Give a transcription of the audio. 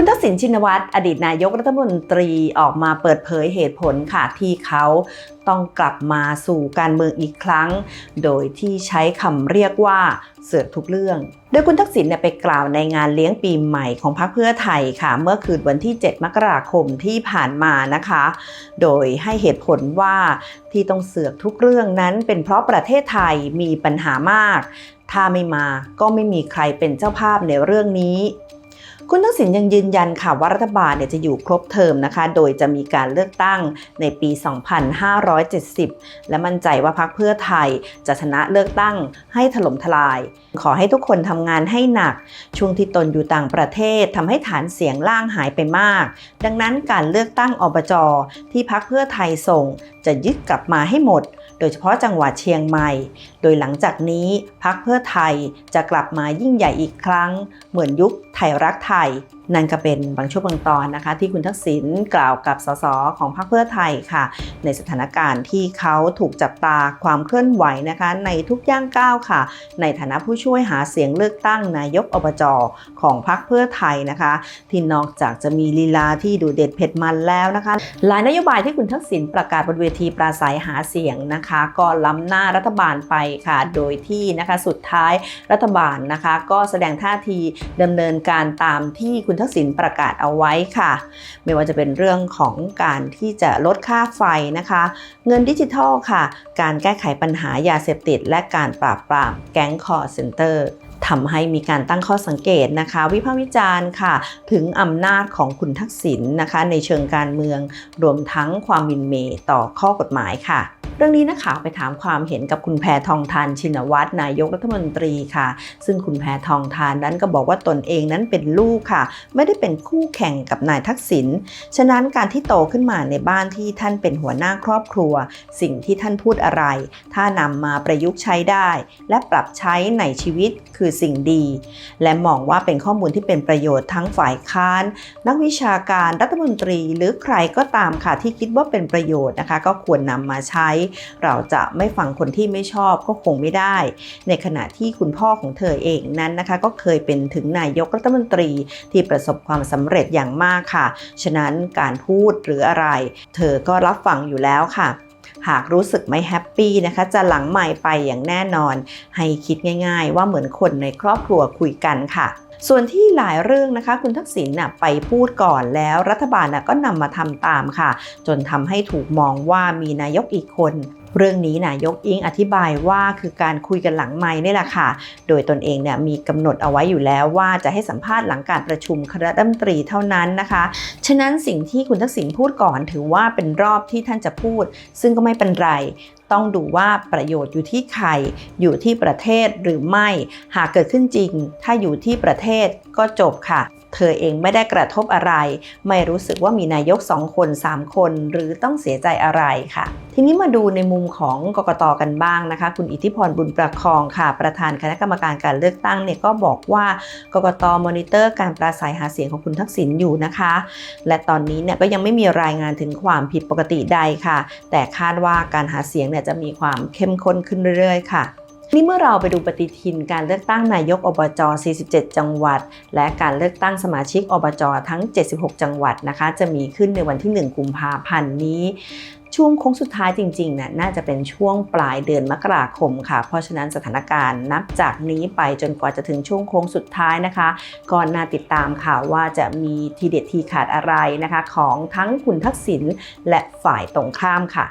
คุณทักษิณชินวัตรอดีตนายกรัฐมนตรีออกมาเปิดเผยเหตุผลค่ะที่เขาต้องกลับมาสู่การเมืองอีกครั้ง โดยที่ใช้คำเรียกว่าเสือกทุกเรื่อง โดยคุณทักษิณเนี่ยไปกล่าวในงานเลี้ยงปีใหม่ของพรรคเพื่อไทยค่ะ เมื่อคืนวันที่ 7 มกราคมที่ผ่านมานะคะ โดยให้เหตุผลว่าที่ต้องเสือกทุกเรื่องนั้น เป็นเพราะประเทศไทยมีปัญหามาก ถ้าไม่มาก็ไม่มีใครเป็นเจ้าภาพในเรื่องนี้ คุณทักษิณยังยืนยันค่ะว่ารัฐบาลเนี่ยจะอยู่ครบเทอมนะคะ โดยจะมีการเลือกตั้งในปี 2570 และมั่นใจว่าพรรคเพื่อไทยจะชนะเลือกตั้งให้ถล่มทลาย ขอให้ทุกคนทำงานให้หนัก ช่วงที่ตนอยู่ต่างประเทศทำให้ฐานเสียงล่างหายไปมาก ดังนั้นการเลือกตั้งอบจที่พรรคเพื่อไทยส่ง จะยึดกลับมาให้หมด โดยเฉพาะจังหวัดเชียงใหม่ โดยหลังจากนี้พักเพื่อไทยจะกลับมายิ่งใหญ่อีกครั้ง เหมือนยุคไทยรักไทย tai นั่นก็เป็นบางช่วงบางตอนนะคะ ที่คุณทักษิณกล่าวกับสสของพรรคเพื่อไทยค่ะ ในสถานการณ์ที่เขาถูกจับตาความเคลื่อนไหวนะคะ ในทุกย่างก้าวค่ะ ในฐานะผู้ช่วยหาเสียงเลือกตั้งนายกอบจของพรรคเพื่อไทยนะคะ ที่นอกจากจะมีลีลาที่ดูเด็ดเผ็ดมันแล้วนะคะ หลายนโยบายที่คุณทักษิณประกาศบนเวทีปราศัยหาเสียงนะคะ ก็ล้ำหน้ารัฐบาลไปค่ะ โดยที่นะคะสุดท้ายรัฐบาลนะคะ ก็แสดงท่าทีดำเนินการตามที่คุณทักษิณประกาศเอาไว้ค่ะ ไม่ว่าจะเป็นเรื่องของการที่จะลดค่าไฟนะคะ เงินดิจิทัลค่ะ การแก้ไขปัญหายาเสพติด และการปราบปรามแก๊งคอร์เซนเตอร์ทำให้มีการตั้งข้อสังเกตนะคะ วิพากษ์วิจารณ์ค่ะ ถึงอำนาจของคุณทักษิณนะคะ ในเชิงการเมือง รวมทั้งความมินเมต่อข้อกฎหมายค่ะ เรื่องนี้นักข่าวไปถามความเห็นกับคุณแพทองทานชินวัตรนายกรัฐมนตรีค่ะ ซึ่งคุณแพทองทานนั้นก็บอกว่าตนเองนั้นเป็นลูกค่ะ ไม่ได้เป็นคู่แข่งกับนายทักษิณฉะนั้นการที่โตขึ้นมาในบ้านที่ท่านเป็นหัวหน้าครอบครัว สิ่งที่ท่านพูดอะไร ถ้านำมาประยุกต์ใช้ได้ และปรับใช้ในชีวิตคือสิ่งดี และมองว่าเป็นข้อมูลที่เป็นประโยชน์ทั้งฝ่ายค้าน นักวิชาการรัฐมนตรี หรือใครก็ตามค่ะที่คิดว่าเป็นประโยชน์นะคะ ก็ควรนำมาใช้เราจะไม่ฟังคนที่ไม่ชอบก็คงไม่ได้ ในขณะที่คุณพ่อของเธอเองนั้นนะคะ ก็เคยเป็นถึงนายกรัฐมนตรีที่ประสบความสำเร็จอย่างมากค่ะ ฉะนั้นการพูดหรืออะไร เธอก็รับฟังอยู่แล้วค่ะ หากรู้สึกไม่แฮปปี้นะคะ จะหลังใหม่ไปอย่างแน่นอน ให้คิดง่าย ๆ ว่าเหมือนคนในครอบครัวคุยกันค่ะส่วนที่หลายเรื่องนะคะ คุณทักษิณน่ะไปพูดก่อนแล้วรัฐบาลน่ะก็นำมาทำตามค่ะ จนทำให้ถูกมองว่ามีนายกอีกคนเรื่องนี้นายกอิงอธิบายว่าคือการคุยกันหลังไม้นี่แหละค่ะ โดยตนเองเนี่ยมีกำหนดเอาไว้อยู่แล้วว่าจะให้สัมภาษณ์หลังการประชุมคณะรัฐมนตรีเท่านั้นนะคะ ฉะนั้นสิ่งที่คุณทักษิณพูดก่อนถือว่าเป็นรอบที่ท่านจะพูด ซึ่งก็ไม่เป็นไร ต้องดูว่าประโยชน์อยู่ที่ใคร อยู่ที่ประเทศหรือไม่ หากเกิดขึ้นจริง ถ้าอยู่ที่ประเทศก็จบค่ะ เธอเองไม่ได้กระทบอะไร ไม่รู้สึกว่ามีนายก 2 คน 3 คน หรือต้องเสียใจอะไรค่ะ ทีนี้มาดูในมุมของกกตกันบ้างนะคะ คุณอิทธิพรบุญประคองค่ะ ประธานคณะกรรมการการเลือกตั้งเนี่ยก็บอกว่ากกตมอนิเตอร์การปราศัยหาเสียงของคุณทักษิณอยู่นะคะ และตอนนี้เนี่ยก็ยังไม่มีรายงานถึงความผิดปกติใดค่ะ แต่คาดว่าการหาเสียงเนี่ยจะมีความเข้มข้นขึ้นเรื่อยๆ ค่ะนี่เมื่อเราไปดูปฏิทินการเลือกตั้งนายกอบจ 47 จังหวัด และการเลือกตั้งสมาชิกอบจ ทั้ง 76 จังหวัดนะคะ จะมีขึ้นในวันที่ 1 กุมภาพันธ์นี้ ช่วงโค้งสุดท้ายจริงๆน่ะน่าจะเป็นช่วงปลายเดือนมกราคมค่ะ เพราะฉะนั้นสถานการณ์นับจากนี้ไปจนกว่าจะถึงช่วงโค้งสุดท้ายนะคะก็น่าติดตามค่ะว่าจะมีทีเด็ดทีขาดอะไรนะคะ ของทั้งคุณทักษิณและฝ่ายตรงข้ามค่ะ